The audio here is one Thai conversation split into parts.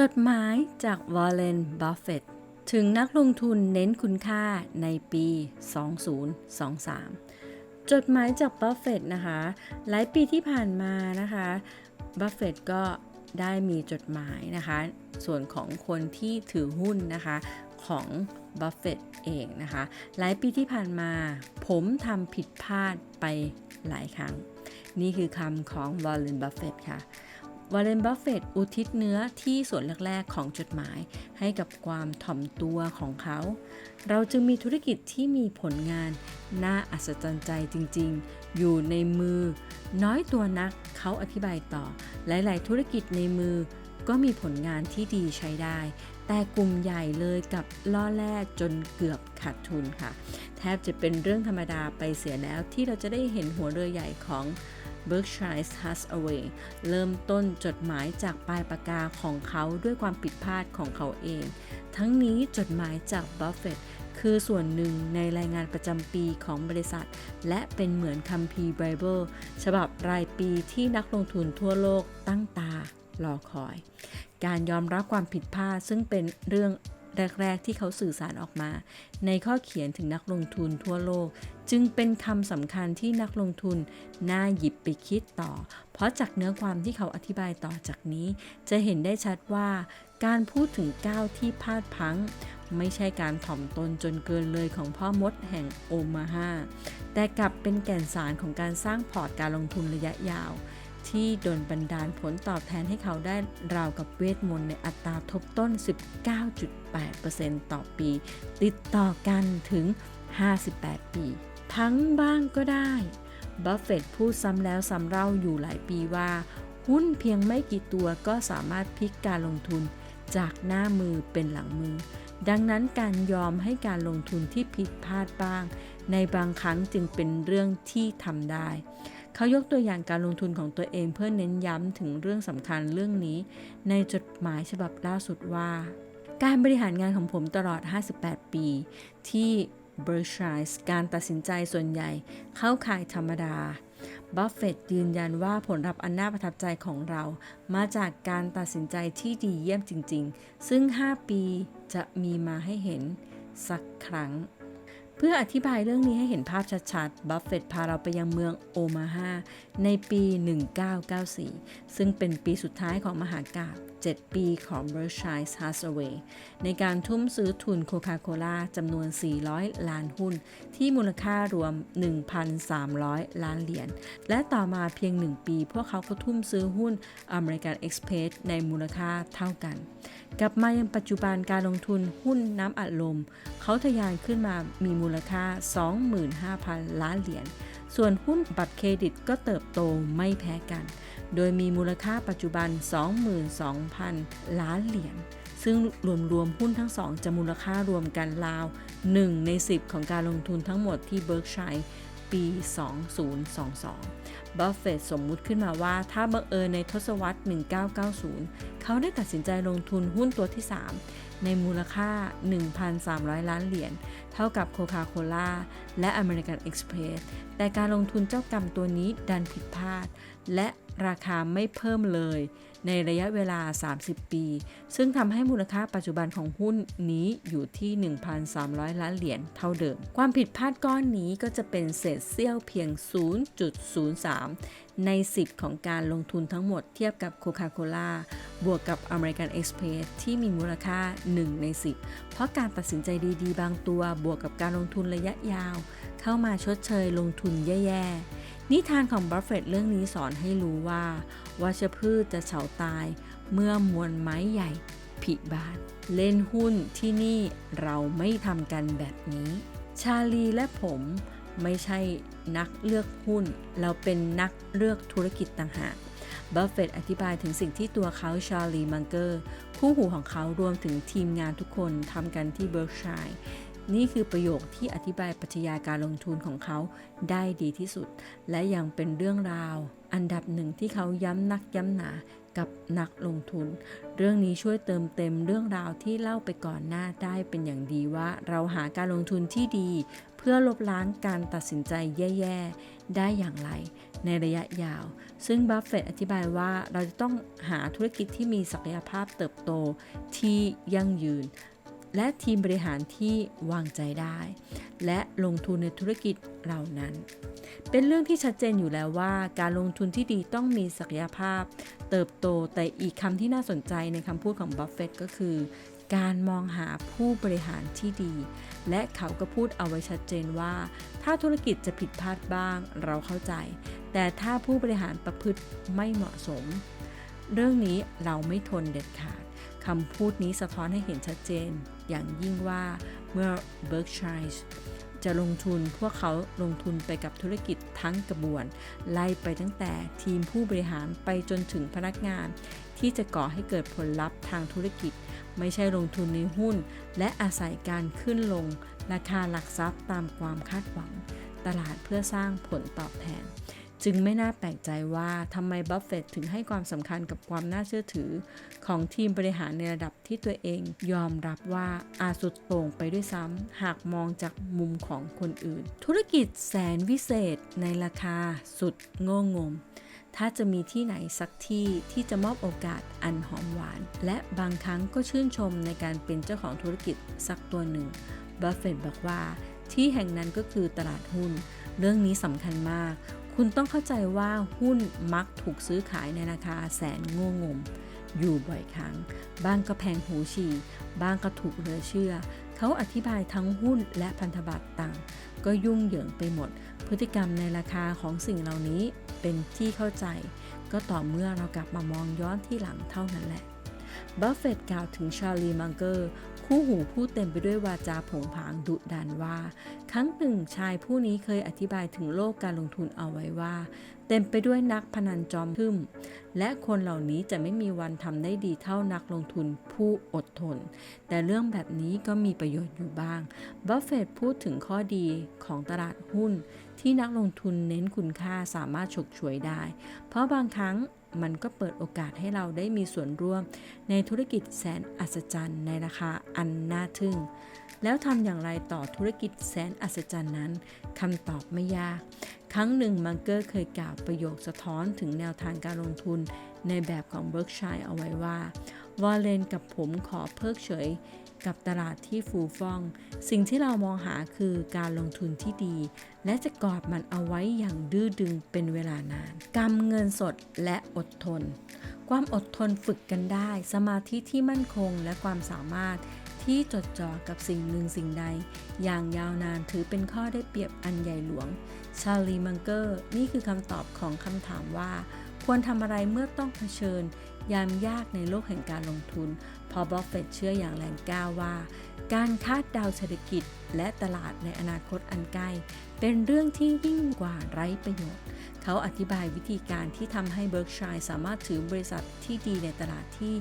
จดหมายจากวอลเลนบัฟเฟตถึงนักลงทุนเน้นคุณค่าในปี 2023 จดหมายจากบัฟเฟตนะคะ หลายปีที่ผ่านมานะคะบัฟเฟตก็ได้มีจดหมายนะคะ ส่วนของคนที่ถือหุ้นนะคะของบัฟเฟตเองนะคะ หลายปีที่ผ่านมา ผมทำผิดพลาดไปหลายครั้ง นี่คือคำของวอลเลนบัฟเฟตค่ะ วอลเลนบัฟเฟตอุทิศเนื้อที่ส่วนแรก ๆ ของจดหมาย ให้กับความถ่อมตัวของเขา เราจึงมีธุรกิจที่มีผลงาน น่าอัศจรรย์ใจจริง ๆ อยู่ในมือ น้อยตัวนักเขาอธิบายต่อ หลาย ๆ ธุรกิจในมือ ก็มีผลงานที่ดีใช้ได้ แต่กลุ่มใหญ่เลยกับล่อแร่จนเกือบขาดทุนค่ะ แทบจะเป็นเรื่องธรรมดาไปเสียแล้วที่เราจะได้เห็นหัวเรือใหญ่ของ Berkshire Hathaway เริ่มต้นจดหมายจากปลายปากกาของเขาด้วยความผิดพลาดของเขาเอง ทั้งนี้จดหมายจากบัฟเฟตคือส่วนหนึ่งในรายงานประจำปีของบริษัท และเป็นเหมือนคัมภีร์ไบเบิลฉบับรายปีที่นักลงทุนทั่วโลกตั้งตารอคอย การยอมรับความผิดพลาดซึ่งเป็นเรื่อง แรก ๆ ที่เขาสื่อสารออกมา ในข้อเขียนถึงนักลงทุนทั่วโลก จึงเป็นคำสำคัญที่นักลงทุนน่าหยิบไปคิดต่อ เพราะจากเนื้อความที่เขาอธิบายต่อจากนี้ จะเห็นได้ชัดว่าการพูดถึงก้าวที่พลาดพัง ไม่ใช่การถ่อมตนจนเกินเลยของพ่อมดแห่งโอมาฮาแต่กลับเป็นแก่นสารของการสร้างพอร์ตการลงทุนระยะยาว ที่โดนบันดาลผลตอบแทนให้เขาได้ราวกับเวทมนต์ในอัตราทบต้น 19.8%ต่อปี ติดต่อกันถึง 58 ปี ทั้งบ้างก็ได้ บัฟเฟตพูดซ้ำแล้วซ้ำเล่าอยู่หลายปีว่า หุ้นเพียงไม่กี่ตัวก็สามารถพลิกการลงทุนจากหน้ามือเป็นหลังมือ ดังนั้นการยอมให้การลงทุนที่ผิดพลาดบ้าง ในบางครั้งจึงเป็นเรื่องที่ทำได้ เขายกตัวอย่างการลงทุนของตัวเองเพื่อเน้นย้ำถึงเรื่องสำคัญเรื่องนี้ ในจดหมายฉบับล่าสุดว่า การบริหารงานของผมตลอด 58 ปี ที่ Berkshire การตัดสินใจส่วนใหญ่เข้าข่ายธรรมดาบัฟเฟตยืนยันว่าผลลัพธ์อันน่าประทับใจของเรา มาจากการตัดสินใจที่ดีเยี่ยมจริง ๆ ซึ่ง 5 ปีจะมีมาให้เห็นสักครั้ง เพื่ออธิบายเรื่องนี้ให้เห็นภาพชัดๆ บัฟเฟตพาเราไปยังเมืองโอมาฮาในปี 1994 ซึ่งเป็นปีสุดท้ายของมหากาพย์ 7 ปีของ Berkshire Hathaway ในการทุ่มซื้อทุนโคคาโคล่าจำนวน 400 ล้านหุ้น ที่มูลค่ารวม 1,300 ล้านเหรียญ และต่อมาเพียง 1 ปี พวกเขาก็ทุ่มซื้อหุ้น American Express ในมูลค่าเท่ากัน กลับมายังปัจจุบันการลงทุนหุ้นน้ำอัดลม เขาทะยานขึ้นมามีมูลค่า 25,000 ล้านเหรียญ ส่วนหุ้นบัตรเครดิตก็เติบโตไม่แพ้กัน โดยมีมูลค่าปัจจุบัน 22,000 ล้านเหรียญ ซึ่งรวมๆหุ้นทั้งสองจะมูลค่ารวมกันราว 1 ใน 10 ของการลงทุนทั้งหมดที่เบิร์กชัยปี 2022 บัฟเฟตสมมุติขึ้นมาว่าถ้าบังเอิญในทศวรรษ 1990 เขาได้ตัดสินใจลงทุนหุ้นตัวที่ 3 ในมูลค่า 1,300 ล้านเหรียญ เท่ากับโคคาโคล่าและอเมริกันเอ็กซ์เพรสแต่การลงทุนเจ้ากรรมตัวนี้ดันผิดพลาด และราคาไม่เพิ่มเลย ในระยะเวลา 30 ปี ซึ่งทำให้มูลค่าปัจจุบันของหุ้นนี้อยู่ที่ 1,300 ล้านเหรียญเท่าเดิม ความผิดพลาดก้อนนี้ก็จะเป็นเศษเสี้ยวเพียง 0.03 ใน 10 ของการลงทุนทั้งหมดเทียบกับโคคาโคล่าบวกกับ American Express ที่มีมูลค่า 1 ใน 10 เพราะการตัดสินใจดีๆ บางตัวบวกกับการลงทุนระยะยาว เข้ามาชดเชยลงทุนแย่ๆ นิทานของบัฟเฟตเรื่องนี้สอนให้รู้ว่าวัชพืชจะเฉาตาย เมื่อมวลไม้ใหญ่ผิบานเล่นหุ้นที่นี่เราไม่ทำกันแบบนี้ ชาลีและผม ไม่ใช่นักเลือกหุ้น เราเป็นนักเลือกธุรกิจต่างหากบัฟเฟตอธิบายถึงสิ่งที่ตัวเขาชาลีมังเกอร์คู่หูของเขารวมถึงทีมงานทุกคนทำกันที่เบิร์กชัยนี่คือประโยคที่อธิบายปรัชญาการลงทุนของเขาได้ดีที่สุด และยังเป็นเรื่องราว อันดับหนึ่งที่เขาย้ำนักย้ำหนากับนักลงทุน เรื่องนี้ช่วยเติมเต็มเรื่องราวที่เล่าไปก่อนหน้าได้เป็นอย่างดีว่า เราหาการลงทุนที่ดี พื่อพื่อลบล้างการตัดสินใจแย่ๆ ได้อย่างไรในระยะยาว ซึ่งบัฟเฟต์อธิบายว่าเราจะต้องหาธุรกิจที่มีศักยภาพเติบโตที่ยั่งยืน และทีมบริหารที่วางใจได้ และลงทุนในธุรกิจเหล่านั้น เป็นเรื่องที่ชัดเจนอยู่แล้วว่า การลงทุนที่ดีต้องมีศักยภาพ เติบโตแต่อีกคำที่น่าสนใจในคำพูดของบัฟเฟตต์ก็คือ การมองหาผู้บริหารที่ดี และเขาก็พูดเอาไว้ชัดเจนว่า ถ้าธุรกิจจะผิดพลาดบ้างเราเข้าใจ แต่ถ้าผู้บริหารประพฤติไม่เหมาะสม เรื่องนี้เราไม่ทนเด็ดขาดคำพูดนี้สะท้อนให้เห็นชัดเจน อย่างยิ่งว่าเมื่อ Berkshire จะลงทุนพวกเขาลงทุนไปกับธุรกิจทั้งกระบวน ไล่ไปตั้งแต่ทีมผู้บริหารไปจนถึงพนักงาน ที่จะก่อให้เกิดผลลัพธ์ทางธุรกิจ ไม่ใช่ลงทุนในหุ้น และอาศัยการขึ้นลง ราคาหลักทรัพย์ตามความคาดหวัง ตลาดเพื่อสร้างผลตอบแทน จึงไม่น่าแปลกใจว่าทำไมบัฟเฟต์ถึงให้ความสำคัญกับความน่าเชื่อถือ ของทีมบริหารในระดับที่ตัวเอง ยอมรับว่าอาจสุดโต่งไปด้วยซ้ำหากมองจากมุมของคนอื่น ธุรกิจแสนวิเศษในราคาสุดโง่งม ถ้าจะมีที่ไหนสักที่ที่จะมอบโอกาสอันหอมหวาน และบางครั้งก็ชื่นชมในการเป็นเจ้าของธุรกิจสักตัวหนึ่งบัฟเฟตต์บอกว่าที่แห่งนั้นก็คือตลาดหุ้น เรื่องนี้สำคัญมาก คุณต้องเข้าใจว่าหุ้นมักถูกซื้อขายในราคาแสนโง่งม อยู่บ่อยครั้ง บ้างก็แพงหูฉี่ บ้างก็ถูกเหลือเชื่อ เขาอธิบายทั้งหุ้นและพันธบัตรต่าง ก็ยุ่งเหยิงไปหมด พฤติกรรมในราคาของสิ่งเหล่านี้เป็นที่เข้าใจ ก็ต่อเมื่อเรากลับมามองย้อนที่หลังเท่านั้นแหละ บัฟเฟตต์กล่าวถึงชาลีมังเกอร์ คู่หูผู้เต็มไปด้วยวาจาผงผางดุดันว่า ครั้งหนึ่งชายผู้นี้เคยอธิบายถึงโลกการลงทุนเอาไว้ว่า เต็มไปด้วยนักพนันจอมทึมและคนเหล่านี้จะไม่มีวันทำได้ดีเท่านักลงทุนผู้อดทน แต่เรื่องแบบนี้ก็มีประโยชน์อยู่บ้างบัฟเฟตต์พูดถึงข้อดีของตลาดหุ้น ที่นักลงทุนเน้นคุณค่าสามารถฉกฉวยได้ เพราะบางครั้ง มันก็เปิดโอกาสให้เราได้มีส่วนร่วม ในธุรกิจแสนอัศจรรย์ในราคาอันน่าทึ่ง แล้วทำอย่างไรต่อธุรกิจแสนอัศจรรย์นั้นคำตอบไม่ยาก ครั้งหนึ่งมังเกอร์เคยกล่าวประโยคสะท้อนถึงแนวทางการลงทุนในแบบของเบิร์กชัยเอาไว้ว่า วอลเลนกับผมขอเพิกเฉย กับตลาดที่ฟูฟ่อง สิ่งที่เรามองหาคือการลงทุนที่ดี และจะกอดมันเอาไว้อย่างดื้อดึงเป็นเวลานานกำเงินสดและอดทน ความอดทนฝึกกันได้ สมาธิที่มั่นคงและความสามารถที่จดจ่อกับสิ่งหนึ่งสิ่งใด อย่างยาวนานถือเป็นข้อได้เปรียบอันใหญ่หลวง ชาลีมังเกอร์ นี่คือคำตอบของคำถามว่า ควรทำอะไรเมื่อต้องเผชิญ ยามยากในโลกแห่งการลงทุน พอบัฟเฟตเชื่ออย่างแรงกล้าว่า การคาดเดาเศรษฐกิจและตลาดในอนาคตอันใกล้ เป็นเรื่องที่ยิ่งกว่าไร้ประโยชน์ เขาอธิบายวิธีการที่ทำให้เบิร์กชัยสามารถถือบริษัทที่ดีในตลาดที่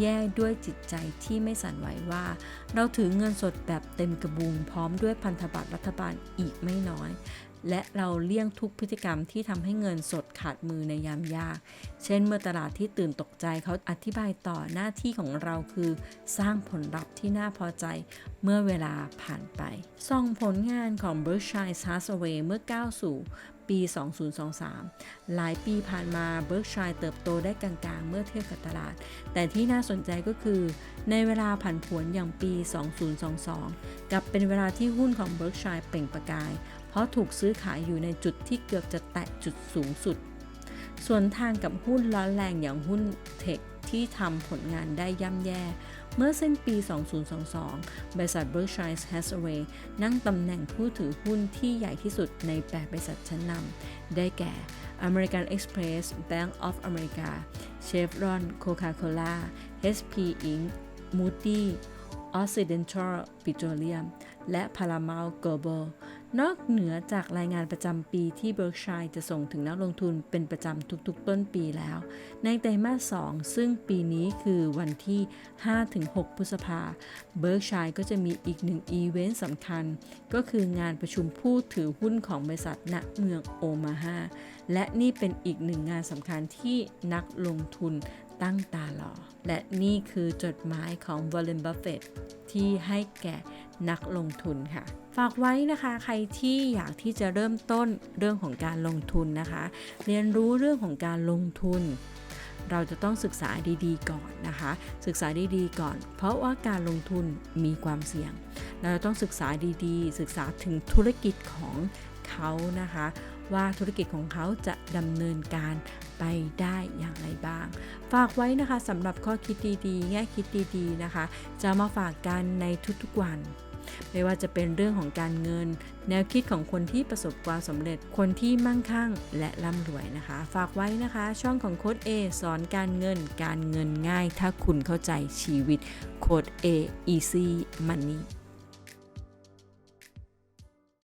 แย่ด้วยจิตใจที่ไม่สั่นไหวว่า เราถือเงินสดแบบเต็มกระบุงพร้อมด้วยพันธบัตรรัฐบาลอีกไม่น้อย และเราเลี่ยงทุกพฤติกรรมที่ทำให้เงินสดขาดมือในยามยาก เช่น เมื่อตลาดที่ตื่นตกใจเขาอธิบายต่อหน้าที่ของเราคือ สร้างผลลัพธ์ที่น่าพอใจเมื่อเวลาผ่านไปส่องผลงานของ Berkshire Hathaway เมื่อก้าวสู่ปี 2023 หลายปีผ่านมา Berkshire เติบโตได้กลางๆ เมื่อเทียบกับตลาด แต่ที่น่าสนใจก็คือ ในเวลาผันผวนอย่างปี 2022 กับเป็นเวลาที่หุ้นของ Berkshire เปล่งประกาย เพราะถูกซื้อขายอยู่ในจุดที่เกือบจะแตะจุดสูงสุด ส่วนทางกับหุ้นร้อนแรงอย่างหุ้นเทคที่ทำผลงานได้ย่ำแย่ เมื่อเส้นปี 2022 บริษัท Berkshire Hathaway นั่งตำแหน่งผู้ถือหุ้นที่ใหญ่ที่สุดใน 8 บริษัทชั้นนำ ได้แก่ American Express Bank of America Chevron Coca-Cola HP Inc. Moody Occidental Petroleum และ Paramount Global นอกเหนือจากรายงานประจำปีที่ Berkshire จะส่งถึงนักลงทุนเป็นประจำทุกๆ ต้นปีแล้ว ในไตรมาส 2 ซึ่งปีนี้คือวันที่ 5-6 พฤษภา Berkshire ก็จะมีอีกหนึ่งอีเวนต์สำคัญ ก็คืองานประชุมผู้ถือหุ้นของบริษัทณเมืองโอมาฮาและนี่เป็นอีกหนึ่งงานสำคัญที่นักลงทุนตั้งตารอ และนี่คือจดหมายของวอลเลนบัฟเฟตที่ให้แก่นักลงทุนค่ะ ฝากไว้นะคะใครที่อยากที่จะเริ่มต้นเรื่องของการลงทุนนะคะ เรียนรู้เรื่องของการลงทุน เราจะต้องศึกษาดีๆ ก่อนนะคะ ศึกษาดีๆ ก่อน เพราะว่าการลงทุนมีความเสี่ยง เราต้องศึกษาดีๆ ศึกษาถึงธุรกิจของเขานะคะ ว่าธุรกิจของเขาจะดำเนินการไปได้อย่างไรบ้าง ฝากไว้นะคะสำหรับข้อคิดดีๆ แง่คิดดีๆนะคะ จะมาฝากกันในทุกๆวัน ไม่ว่าจะเป็นเรื่องของการเงิน แนวคิดของคนที่ประสบความสำเร็จ คนที่มั่งคั่ง และร่ำรวยนะคะ ฝากไว้นะคะ ช่องของโค้ด A สอนการเงิน การเงินง่าย ถ้าคุณเข้าใจชีวิตโค้ด A easy money